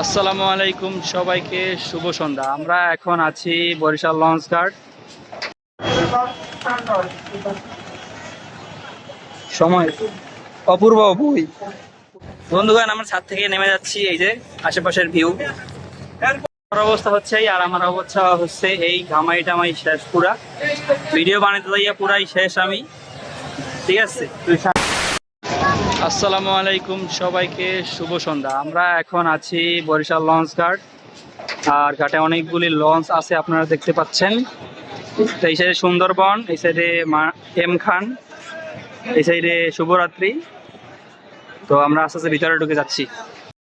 আসসালামু আলাইকুম সবাইকে, শুভ সন্ধ্যা। আমরা এখন আছি বরিশাল লঞ্চ ঘাট। সময়, অপূর্ব বই। বন্ধুগণ, আমরা ছাদ থেকে নেমে যাচ্ছি, এই যে আশেপাশের ভিউ। অবস্থা হচ্ছে আর আমার অবস্থা হচ্ছে এই ঘামাই টামাই শেষ পুরা। ভিডিও বানাতে যাইয়া পুরাই শেষ আমি। ঠিক আছে? আসসালামু আলাইকুম সবাইকে, শুভ সন্ধ্যা। আমরা এখন আছি বরিশাল লঞ্চ ঘাট, আর ঘাটে অনেকগুলি লঞ্চ আছে আপনারা দেখতে পাচ্ছেন। এই সাইডে সুন্দরবন, এই সাইডে এম খান, এই সাইডে শুভরাত্রি। তো আমরা আস্তে আস্তে ভিতরে ঢুকে যাচ্ছি।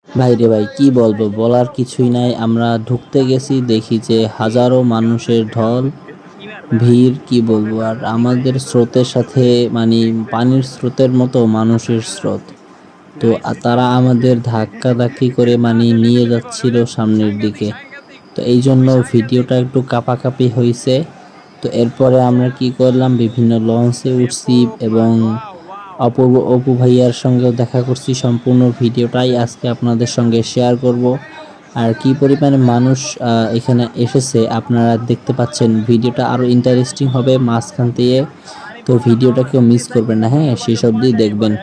ভাই রে ভাই, কি বলব? বলার কিছুই নাই। আমরা ঢুকতে গেছি, দেখি যে হাজারো মানুষের ঢল। ভিড়, কি বলব? আর আমাদের স্রোতের সাথে মানে পানির স্রোতের মতো মানুষের স্রোত। তো তারা আমাদের ধাক্কা ধাক্কি করে মানে নিয়ে যাচ্ছিল সামনের দিকে। তো এই জন্য ভিডিওটা একটু কাপাকাপি হয়েছে তো এরপরে আমরা কি করলাম? বিভিন্ন লঞ্চে উঠছি এবং অপূর্ব অপু ভাইয়ার সঙ্গেও দেখা করছি। সম্পূর্ণ ভিডিওটাই আজকে আপনাদের সঙ্গে শেয়ার করব। আর কি পরিমাণে মানুষ এখানে এসেছে, আপনারা দেখতে পাচ্ছেন, ভিডিওটা আরও ইন্টারেস্টিং হবে মাঝখান দিয়ে। তো ভিডিওটা কেউ মিস করবেন না হ্যাঁ শেষ অবধি দেখবেন।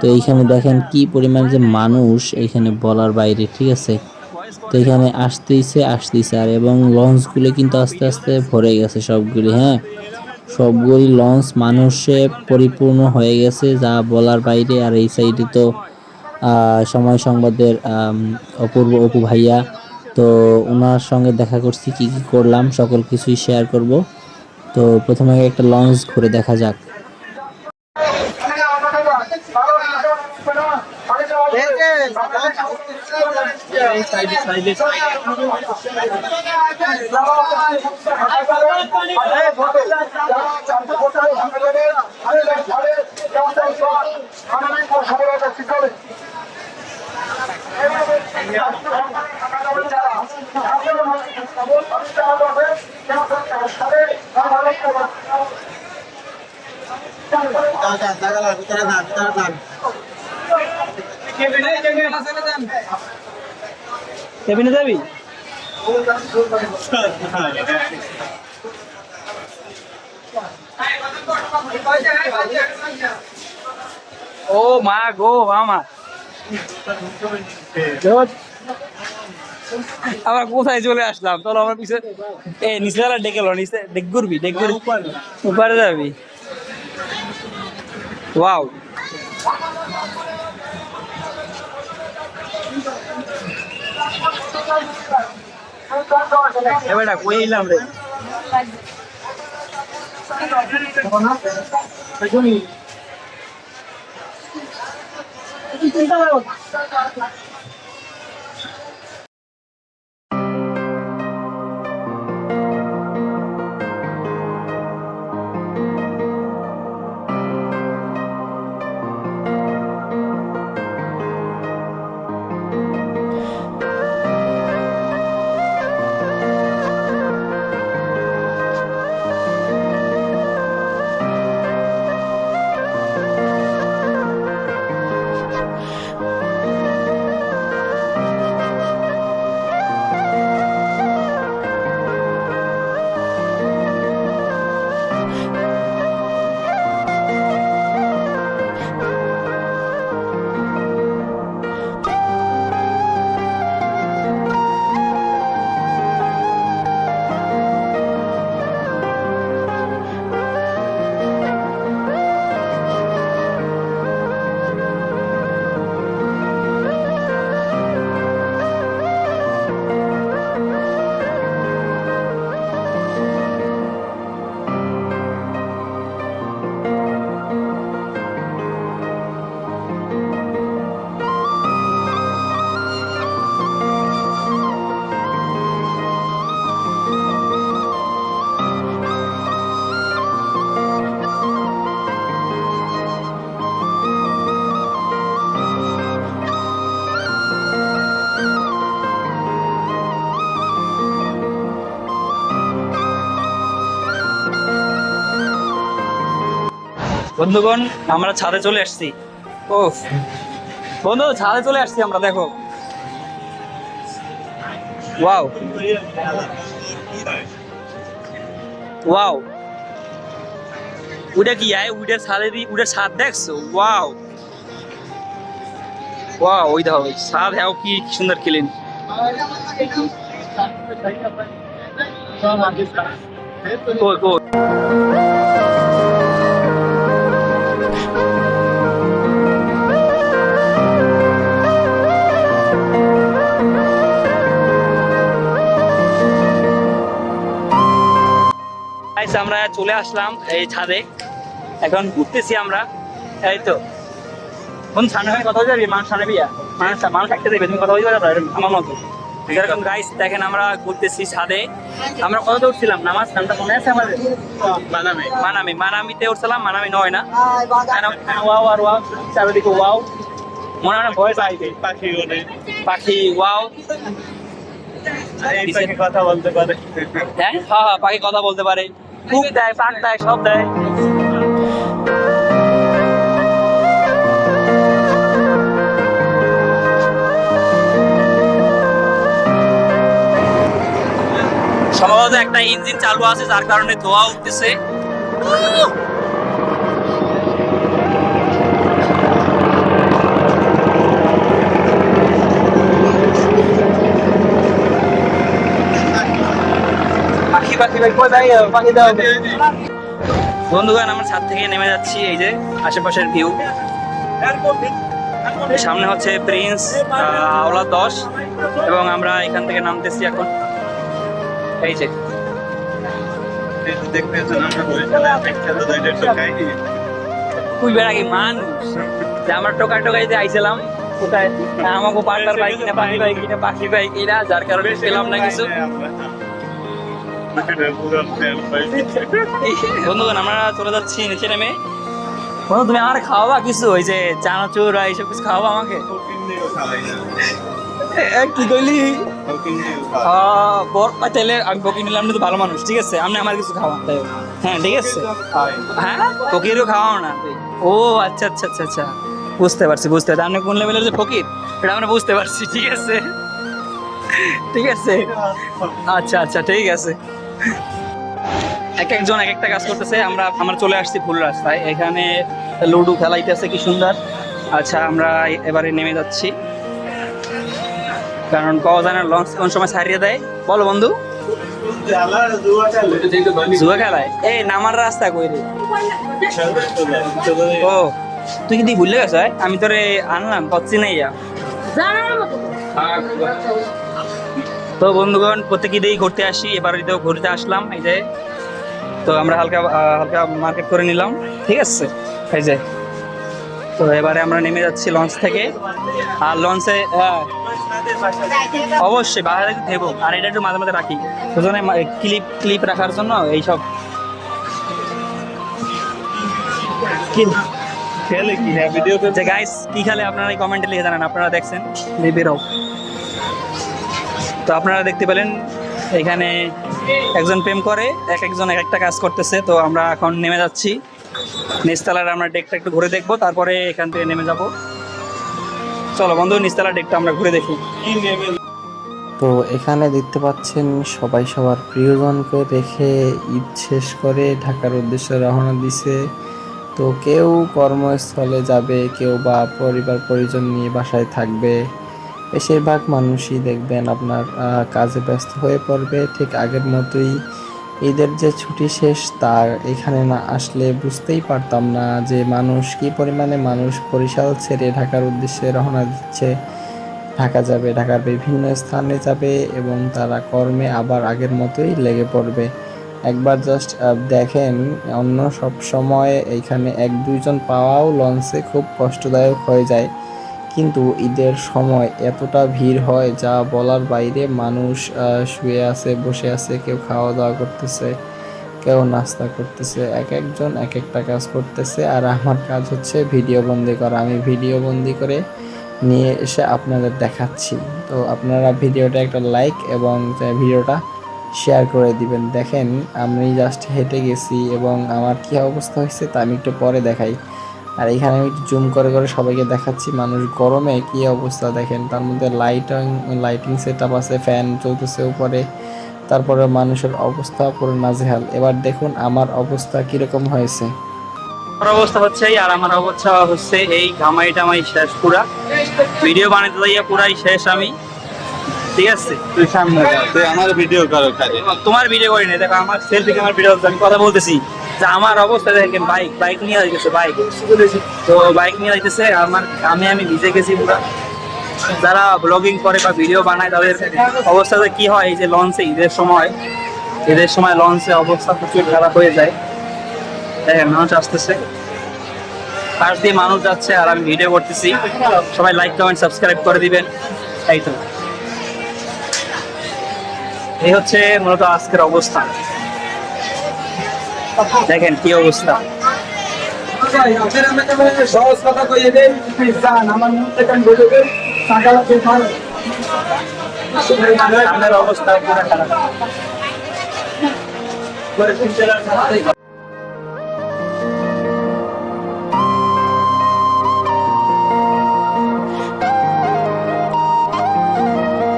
তো এইখানে দেখেন কি পরিমাণ যে মানুষ এখানে বলার বাইরে, ঠিক আছে? তো এখানে আসতেইছে আসতেইছে, আর এবং লঞ্চগুলো কিন্তু আস্তে আস্তে ভরে গেছে সবগুলি হ্যাঁ? সবগুলি লঞ্চ মানুষে পরিপূর্ণ হয়ে গেছে, যা বলার বাইরে, আর এই সাইডে তো সময় সংবাদের অপূর্ব অপু ভাইয়া তো ওনার সঙ্গে দেখা করছি কি কি করলাম সকল কিছুই শেয়ার করব তো প্রথমে একটা লঞ্চ ঘুরে দেখা যাক কেবিনে যাবি? ও মা গো মামা। আবার কোথায় চলে আসলাম? চলো আমার পিছে এ নিচে ডেকে লো নিচে ডেক ঘুরবি ডেক ঘুরবি উপরে যাবি। ওয়াও। এবারটা কই এলাম রে? 你知道，我。বন্ধুগণ, আমরা ছাদে চলে আসছি। ও বন্ধু, ছাদে চলে আসছি আমরা, দেখো। ওয়াও। ওয়াও। ওটা কি, আয় ওটার সালেরই ওটার স্বাদ দেখছ? ওয়াও। ওয়াও, ওই দেখো, ওই স্বাদ হ্যাঁ কি সুন্দর ক্লিন কই কই Guys, আমরা চলে আসলাম এই ছাদে। এখন ঘুরতেছি আমরা। এই তো। কোন সামনে হয়ে কথা যাবি মানুষ সামনে বিয়া। মানুষ মানুষ একটা দেবে তুমি কথা বলতে পারবে আমার মতো। এরকম গাইস দেখেন আমরা ঘুরতেছি ছাদে। আমরা কত উঠছিলাম? নামাজ নামটা মনে আছে আমাদের? মানামি। মানামি। মানামিতে উঠছিলাম মানামি নয় না। ওয়াও আর ওয়াও চারিদিকে ওয়াও। মনে হয় ভয়েস আইবে পাখি পাখি ওয়াও। পাখি কথা বলতে পারে। হ্যাঁ হ্যাঁ হ্যাঁ পাখি কথা বলতে পারে। কুক দেয়, পাক দেয়, সব দেয়। সম্ভবত একটা ইঞ্জিন চালু আছে, যার কারণে ধোয়া উঠতেছে। দাও বন্ধুগণ, আমরা ছাদ থেকে নেমে যাচ্ছি, এই যে আশেপাশের ভিউ সামনে হচ্ছে প্রিন্স আওলা দশ, এবং আমরা এখান থেকে নামতেছি এখন। এই যে। আইছিলাম আমাকে কিনা পাখি বাইক কিনা পাখি কিনা, যার কারণে পেলাম না কিছু। বন্ধুগণ, আমরা চলে যাচ্ছি নিচে নেমে। বন্ধু, তুমি আমার খাওয়াবা কিছু? ওই যে চানাচুর এইসব কিছু খাওয়াবা আমাকে? আমি ভালো মানুষ, ঠিক আছে? আপনি আমার কিছু খাওয়ান তাই হ্যাঁ ঠিক আছে। হ্যাঁ? ফকিরও খাওয়াও না? ও আচ্ছা আচ্ছা আচ্ছা আচ্ছা। বুঝতে পারছি বুঝতে পারছি। আপনি কোন লেভেলের যে ফকির? এটা আমরা বুঝতে পারছি, ঠিক আছে? ঠিক আছে? আচ্ছা আচ্ছা ঠিক আছে। এক একজন এক একটা কাজ করতেছে আমরা আমরা চলে আসছি ফুল রাস্তায়। এখানে লুডু খেলাইতেছে কি সুন্দর। আচ্ছা আমরা এবারে নেমে যাচ্ছি। কারণ পাওয়া যায় না লঞ্চ কোন সময় ছাড়িয়ে দেয়? বলো বন্ধু। জুয়া খেলায়? এই নামার রাস্তা কই রে? ও তুই কিন্তু ভুলে গেছ? আমি তোরে আনলাম পচ্ছি নাই ইয়া তো বন্ধুগণ প্রত্যেক ঈদেই ঘুরতে আসি এবার ঈদেও ঘুরতে আসলাম এই যে। তো আমরা হালকা হালকা মার্কেট করে নিলাম ঠিক আছে? এই যে। তো এবারে আমরা নেমে যাচ্ছি লঞ্চ থেকে। আর লঞ্চে হ্যাঁ অবশ্যই বাইরে দেবো আর এটা একটু মাঝে মাঝে রাখি। দুজনে ক্লিপ ক্লিপ রাখার জন্য এইসব। খেলে কি? হ্যাঁ ভিডিও যে গাইস কি খেলে আপনারা এই কমেন্টে লিখে জানান আপনারা দেখছেন বেরো তো আপনারা দেখতে পেলেন, এখানে একজন প্রেম করে, এক একজন এক একটা কাজ করতেছে। তো আমরা এখন নেমে যাচ্ছি। নিচতলার আমরা ডেকটা একটু ঘুরে দেখব, তারপরে এখান থেকে নেমে যাব। চলো বন্ধু, নিচতলার ডেকটা আমরা ঘুরে দেখি। তো এখানে দেখতে পাচ্ছেন সবাই সবার প্রিয়জনকে রেখে ঈদ শেষ করে ঢাকার উদ্দেশ্যে রওনা দিছে। তো কেউ কর্মস্থলে যাবে, কেউ বা পরিবার পরিজন নিয়ে বাসায় থাকবে। বেশিরভাগ মানুষই দেখবেন আপনার কাজে ব্যস্ত হয়ে পড়বে। ঠিক আগের মতোই ঈদের যে ছুটি শেষ, তার এখানে না আসলে বুঝতেই পারতাম না যে মানুষ, কি পরিমাণে মানুষ বরিশাল ছেড়ে ঢাকার উদ্দেশ্যে রওনা দিচ্ছে। ঢাকা যাবে, ঢাকার বিভিন্ন স্থানে যাবে এবং তারা কর্মে আবার আগের মতোই লেগে পড়বে। একবার জাস্ট দেখেন, অন্য সব সময় এইখানে এক দুইজন পাওয়াও লঞ্চে খুব কষ্টদায়ক হয়ে যায়। কিন্তু ঈদের সময় এতটা ভিড় হয় যা বলার বাইরে মানুষ শুয়ে আছে, বসে আছে, কেউ খাওয়া দাওয়া করতেছে, কেউ নাস্তা করতেছে, এক একজন এক একটা কাজ করতেছে। আর আমার কাজ হচ্ছে ভিডিও বন্দি করা। আমি ভিডিও বন্দি করে নিয়ে এসে আপনাদের দেখাচ্ছি। তো আপনারা ভিডিওটা একটা লাইক এবং ভিডিওটা শেয়ার করে দিবেন। দেখেন, আমি জাস্ট হেঁটে গেছি এবং আমার কী অবস্থা হয়েছে তা আমি একটু পরে দেখাই। আর এখানে আমি জুম করে করে সবাইকে দেখাচ্ছি মানুষ গরমে কি অবস্থা দেখেন। তার মধ্যে লাইটিং লাইটিং সেট আপ আছে ফ্যান চলতেছে উপরে তারপরে মানুষের অবস্থা পুরো নাজেহাল। এবার দেখুন আমার অবস্থা কীরকম হয়েছে। আমার অবস্থা হচ্ছে এই আর আমার অবস্থা হচ্ছে এই ঘামাই টামাই শেষ পুরা। ভিডিও বানাতে যাইয়া পুরাই শেষ আমি। ঠিক আছে? তুই সামনে তুই আমার ভিডিও করো খালি। তোমার ভিডিও করি না দেখো আমার সেলফি আমার ভিডিও আমি কথা বলতেছি। যে আমার অবস্থা দেখেন বাইক বাইক নিয়ে যাইতেছে বাইক তো বাইক নিয়ে যাইতেছে, আমার, আমি আমি ভিজে গেছি পুরা। যারা ব্লগিং করে বা ভিডিও বানায়, তাদের অবস্থাতে কি হয়, এই যে লঞ্চে ঈদের সময় ঈদের সময় লঞ্চে অবস্থা প্রচুর খারাপ হয়ে যায়। দেখেন, মানুষ আসতেছে। পাশ দিয়ে মানুষ যাচ্ছে, আর আমি ভিডিও করতেছি। সবাই লাইক কমেন্ট সাবস্ক্রাইব করে দিবেন। এই তো। এই হচ্ছে মূলত আজকের অবস্থা। দেখেন কি অবস্থা। সহজ কথা কইয়ে দেন আমার মুখ থেকে আমি বলে দেন টাকা লাগবে অবস্থা পুরো খারাপ।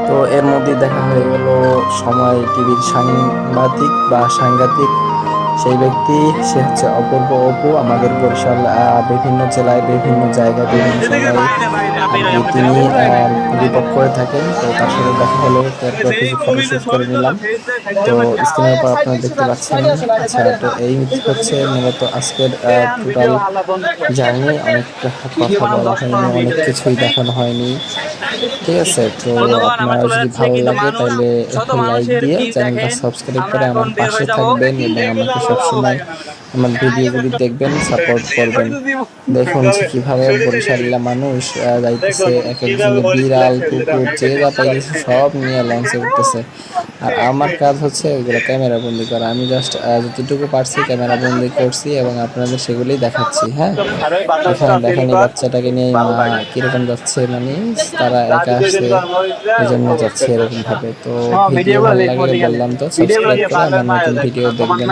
তো এর মধ্যে দেখা হয়ে গেল সময় টিভির সাংবাদিক বা সাংঘাতিক সেই ব্যক্তি সে হচ্ছে অপূর্ব অপু। আমাদের বরিশাল বিভিন্ন জেলায় বিভিন্ন জায়গায় বিভিন্ন সময় তিনি রিপোর্ট করে থাকেন। তো তার সাথে দেখা হলো তারপর কিছু ফটোশুট করে নিলাম। তো স্ক্রিনের উপর আপনারা দেখতে পাচ্ছেন। আচ্ছা তো এই হচ্ছে মূলত আজকের টোটাল জার্নি অনেক কথা বলা হয়নি অনেক কিছুই দেখানো হয়নি। ঠিক আছে তো আপনার যদি ভালো লাগে তাহলে একটু লাইক দিয়ে চ্যানেলটা সাবস্ক্রাইব করে আমার পাশে থাকবেন এবং আমাকে সবসময় আমার ভিডিওগুলি দেখবেন সাপোর্ট করবেন দেখুন কীভাবে বরিশালীলা মানুষ যাইতেছে এক একজনে বিড়াল কুকুর যে যা পাইতেছে সব নিয়ে লঞ্চে উঠতেছে আর আমার কাজ হচ্ছে ওইগুলো ক্যামেরা বন্দি করা আমি জাস্ট যতটুকু পারছি ক্যামেরা বন্দি করছি এবং আপনাদের সেগুলি দেখাচ্ছি হ্যাঁ এখানে দেখেন এই বাচ্চাটাকে নিয়ে মা কীরকম যাচ্ছে মানে তারা একা আসছে এই জন্য যাচ্ছে এরকম ভাবে তো ভিডিও ভালো লাগলে বললাম তো সাবস্ক্রাইব করে আমার নতুন ভিডিও দেখবেন।